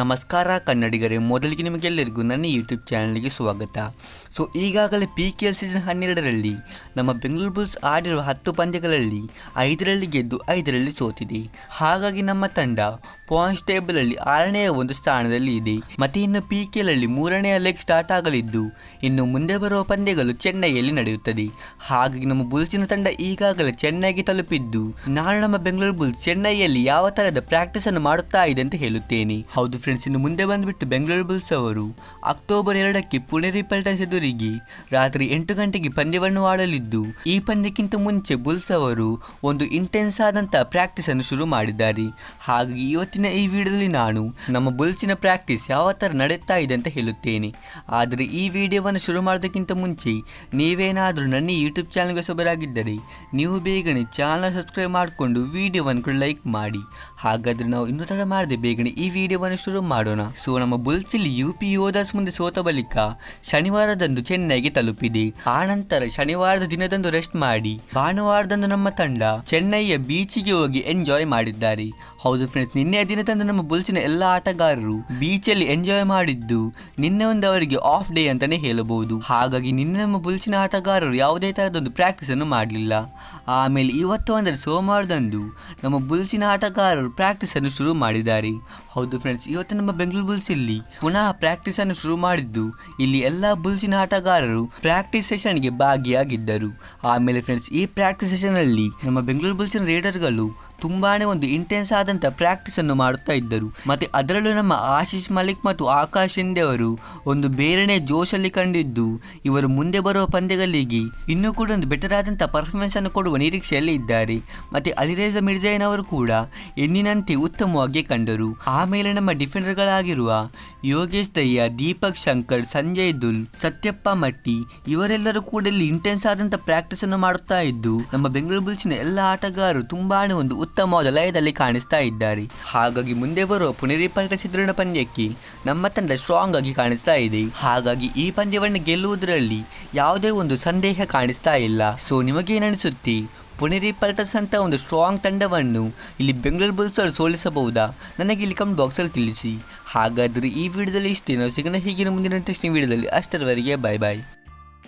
ನಮಸ್ಕಾರ ಕನ್ನಡಿಗರೇ, ಮೊದಲಿಗೆ ನಿಮಗೆಲ್ಲರಿಗೂ ನನ್ನ ಯೂಟ್ಯೂಬ್ ಚಾನಲ್ಗೆ ಸ್ವಾಗತ. ಸೊ ಈಗಾಗಲೇ ಪಿ ಕೆ ಎಲ್ ಸೀಸನ್ ಹನ್ನೆರಡರಲ್ಲಿ ನಮ್ಮ ಬೆಂಗಳೂರು ಬುಲ್ಸ್ ಆಡಿರುವ ಹತ್ತು ಪಂದ್ಯಗಳಲ್ಲಿ ಐದರಲ್ಲಿ ಗೆದ್ದು ಐದರಲ್ಲಿ ಸೋತಿದೆ. ಹಾಗಾಗಿ ನಮ್ಮ ತಂಡ ಪಾಯಿಂಟ್ಸ್ ಟೇಬಲಲ್ಲಿ ಆರನೆಯ ಒಂದು ಸ್ಥಾನದಲ್ಲಿ ಇದೆ. ಮತ್ತೆ ಇನ್ನು ಪಿ ಕೆ ನಲ್ಲಿ ಮೂರನೆಯ ಲೆಗ್ ಸ್ಟಾರ್ಟ್ ಆಗಲಿದ್ದು, ಇನ್ನು ಮುಂದೆ ಬರುವ ಪಂದ್ಯಗಳು ಚೆನ್ನೈಯಲ್ಲಿ ನಡೆಯುತ್ತದೆ. ಹಾಗಾಗಿ ನಮ್ಮ ಬುಲ್ಸಿನ ತಂಡ ಈಗಾಗಲೇ ಚೆನ್ನೈಗೆ ತಲುಪಿದ್ದು ನಾನು ನಮ್ಮ ಬೆಂಗಳೂರು ಬುಲ್ಸ್ ಚೆನ್ನೈಯಲ್ಲಿ ಯಾವ ತರಹದ ಪ್ರಾಕ್ಟೀಸ್ ಅನ್ನು ಮಾಡುತ್ತಾ ಇದೆ ಅಂತ ಹೇಳುತ್ತೇನೆ. ಹೌದು ಫ್ರೆಂಡ್ಸ್ ಇನ್ನು ಮುಂದೆ ಬಂದ್ಬಿಟ್ಟು ಬೆಂಗಳೂರು ಬುಲ್ಸ್ ಅವರು ಅಕ್ಟೋಬರ್ ಎರಡಕ್ಕೆ ಪುಣೆ ರಿಪಲ್ಟನ್ಸ್ ಎದುರಿಗೆ ರಾತ್ರಿ ಎಂಟು ಗಂಟೆಗೆ ಪಂದ್ಯವನ್ನು ಆಡಲಿದ್ದು, ಈ ಪಂದ್ಯಕ್ಕಿಂತ ಮುಂಚೆ ಬುಲ್ಸ್ ಅವರು ಒಂದು ಇಂಟೆನ್ಸ್ ಆದಂತಹ ಪ್ರಾಕ್ಟೀಸ್ ಅನ್ನು ಶುರು ಮಾಡಿದ್ದಾರೆ. ಹಾಗಾಗಿ ಇವತ್ತಿನ ಈ ವಿಡಿಯೋದಲ್ಲಿ ನಾನು ನಮ್ಮ ಬುಲ್ಸಿನ ಪ್ರಾಕ್ಟೀಸ್ ಯಾವ ಥರ ನಡೆಯುತ್ತಾ ಇದೆ ಅಂತ ಹೇಳುತ್ತೇನೆ. ಆದರೆ ಈ ವಿಡಿಯೋವನ್ನು ಶುರು ಮಾಡೋದಕ್ಕಿಂತ ಮುಂಚೆ ನೀವೇನಾದರೂ ನನ್ನ ಯೂಟ್ಯೂಬ್ ಚಾನಲ್ಗೆ ಸೊಬರಾಗಿದ್ದರೆ ನೀವು ಬೇಗನೆ ಚಾನಲ್ ಸಬ್ಸ್ಕ್ರೈಬ್ ಮಾಡಿಕೊಂಡು ವಿಡಿಯೋವನ್ನು ಕೂಡ ಲೈಕ್ ಮಾಡಿ. ಹಾಗಾದರೆ ನಾವು ಇನ್ನೂ ಥರ ಮಾಡದೆ ಬೇಗನೆ ಈ ವಿಡಿಯೋವನ್ನು ಶುರು ಮಾಡೋಣ. ಸೊ, ನಮ್ಮ ಬುಲ್ಸಿಲಿ ಯು ಪಿ ಯೋಧಾಸ್ ಮುಂದೆ ಸೋತ ಬಳಿಕ ಶನಿವಾರದಂದು ಚೆನ್ನೈಗೆ ತಲುಪಿದೆ. ಆನಂತರ ಶನಿವಾರದ ದಿನದಂದು ರೆಸ್ಟ್ ಮಾಡಿ ಭಾನುವಾರದಂದು ನಮ್ಮ ತಂಡ ಚೆನ್ನೈಯ ಬೀಚಿಗೆ ಹೋಗಿ ಎಂಜಾಯ್ ಮಾಡಿದ್ದಾರೆ. ಹೌದು ಫ್ರೆಂಡ್ಸ್ ನಿನ್ನೆಯ ದಿನದಂದು ನಮ್ಮ ಬುಲ್ಸಿನ ಎಲ್ಲ ಆಟಗಾರರು ಬೀಚಲ್ಲಿ ಎಂಜಾಯ್ ಮಾಡಿದ್ದು ನಿನ್ನೆ ಒಂದು ಅವರಿಗೆ ಆಫ್ ಡೇ ಅಂತಾನೆ ಹೇಳಬಹುದು. ಹಾಗಾಗಿ ನಿನ್ನೆ ನಮ್ಮ ಬುಲ್ಸಿನ ಆಟಗಾರರು ಯಾವುದೇ ತರದೊಂದು ಪ್ರಾಕ್ಟೀಸ್ ಅನ್ನು ಮಾಡಲಿಲ್ಲ. ಆಮೇಲೆ ಇವತ್ತು ಅಂದರೆ ಸೋಮವಾರದಂದು ನಮ್ಮ ಬುಲ್ಸಿನ ಆಟಗಾರರು ಪ್ರಾಕ್ಟೀಸ್ ಅನ್ನು ಶುರು ಮಾಡಿದ್ದಾರೆ. ಹೌದು ಫ್ರೆಂಡ್ಸ್ ಇವತ್ತು ನಮ್ಮ ಬೆಂಗಳೂರು ಬುಲ್ಸ್ ಇಲ್ಲಿ ಪುನಃ ಪ್ರಾಕ್ಟೀಸ್ ಅನ್ನು ಶುರು ಮಾಡಿದ್ದು ಇಲ್ಲಿ ಎಲ್ಲ ಬುಲ್ಸಿನ ಆಟಗಾರರು ಪ್ರಾಕ್ಟೀಸ್ ಸೆಷನ್ಗೆ ಭಾಗಿಯಾಗಿದ್ದರು. ಆಮೇಲೆ ಫ್ರೆಂಡ್ಸ್ ಈ ಪ್ರಾಕ್ಟೀಸ್ ಸೆಷನ್ ಅಲ್ಲಿ ನಮ್ಮ ಬೆಂಗಳೂರು ಬುಲ್ಸಿನ ರೇಡರ್ಗಳು ತುಂಬಾನೇ ಒಂದು ಇಂಟೆನ್ಸ್ ಆದಂತ ಪ್ರಾಕ್ಟೀಸ್ ಅನ್ನು ಮಾಡುತ್ತಾ ಇದ್ದರು. ಮತ್ತೆ ಅದರಲ್ಲೂ ನಮ್ಮ ಆಶೀಶ್ ಮಲಿಕ್ ಮತ್ತು ಆಕಾಶ್ ಶಿಂದೆ ಅವರು ಒಂದು ಬೇರೆನೇ ಜೋಶಲ್ಲಿ ಕಂಡಿದ್ದು. ಇವರು ಮುಂದೆ ಬರುವ ಪಂದ್ಯಗಳಿಗೆ ಇನ್ನೂ ಕೂಡ ಒಂದು ಬೆಟರ್ ಆದಂತ ಪರ್ಫಾರ್ಮೆನ್ಸ್ ಅನ್ನು ಕೊಡುವ ನಿರೀಕ್ಷೆಯಲ್ಲಿ ಇದ್ದಾರೆ. ಮತ್ತೆ ಅಲಿರೇಜ ಮಿರ್ಜಾಯಿನ್ ಅವರು ಕೂಡ ಎಂದಿನಂತೆ ಉತ್ತಮವಾಗಿ ಕಂಡರು. ಆಮೇಲೆ ನಮ್ಮ ಡಿಫೆಂಡರ್ಗಳಾಗಿರುವ ಯೋಗೇಶ್ ದಯ್ಯ, ದೀಪಕ್ ಶಂಕರ್, ಸಂಜಯ್ ದುಲ್, ಸತ್ಯಪ್ಪ ಮಟ್ಟಿ ಇವರೆಲ್ಲರೂ ಕೂಡ ಇಲ್ಲಿ ಇಂಟೆನ್ಸ್ ಆದಂತ ಪ್ರಾಕ್ಟೀಸ್ ಅನ್ನು ಮಾಡುತ್ತಾ ಇದ್ದು, ನಮ್ಮ ಬೆಂಗಳೂರು ಬುಲ್ಸಿನ ಎಲ್ಲ ಆಟಗಾರರು ತುಂಬಾ ಒಂದು ಉತ್ತಮವಾದ ಲಯದಲ್ಲಿ ಕಾಣಿಸ್ತಾ ಇದ್ದಾರೆ. ಹಾಗಾಗಿ ಮುಂದೆ ಬರುವ ಪುನರಿಪಲ್ಟ ಚಿತ್ರಣ ಪಂದ್ಯಕ್ಕೆ ನಮ್ಮ ತಂಡ ಸ್ಟ್ರಾಂಗ್ ಆಗಿ ಕಾಣಿಸ್ತಾ ಇದೆ. ಹಾಗಾಗಿ ಈ ಪಂದ್ಯವನ್ನು ಗೆಲ್ಲುವುದರಲ್ಲಿ ಯಾವುದೇ ಒಂದು ಸಂದೇಹ ಕಾಣಿಸ್ತಾ ಇಲ್ಲ. ಸೊ ನಿಮಗೇನನಿಸುತ್ತೆ ಪುನರಿಪಲ್ಟಸ್ ಅಂತ ಒಂದು ಸ್ಟ್ರಾಂಗ್ ತಂಡವನ್ನು ಇಲ್ಲಿ ಬೆಂಗಳೂರು ಬುಲ್ಸ್ ಅವರು ಸೋಲಿಸಬಹುದಾ? ನನಗೆ ಇಲ್ಲಿ ಕಮೆಂಟ್ ಬಾಕ್ಸಲ್ಲಿ ತಿಳಿಸಿ. ಹಾಗಾದರೆ ಈ ವಿಡಿಯೋದಲ್ಲಿ ಇಷ್ಟೇ ನಾವು ಸಿಗೋಣ. ಹೀಗಿನ ಮುಂದಿನ ಇಂಟ್ರೆಸ್ಟಿಂಗ್ ವಿಡಿಯೋದಲ್ಲಿ ಅಷ್ಟರವರೆಗೆ ಬಾಯ್ ಬಾಯ್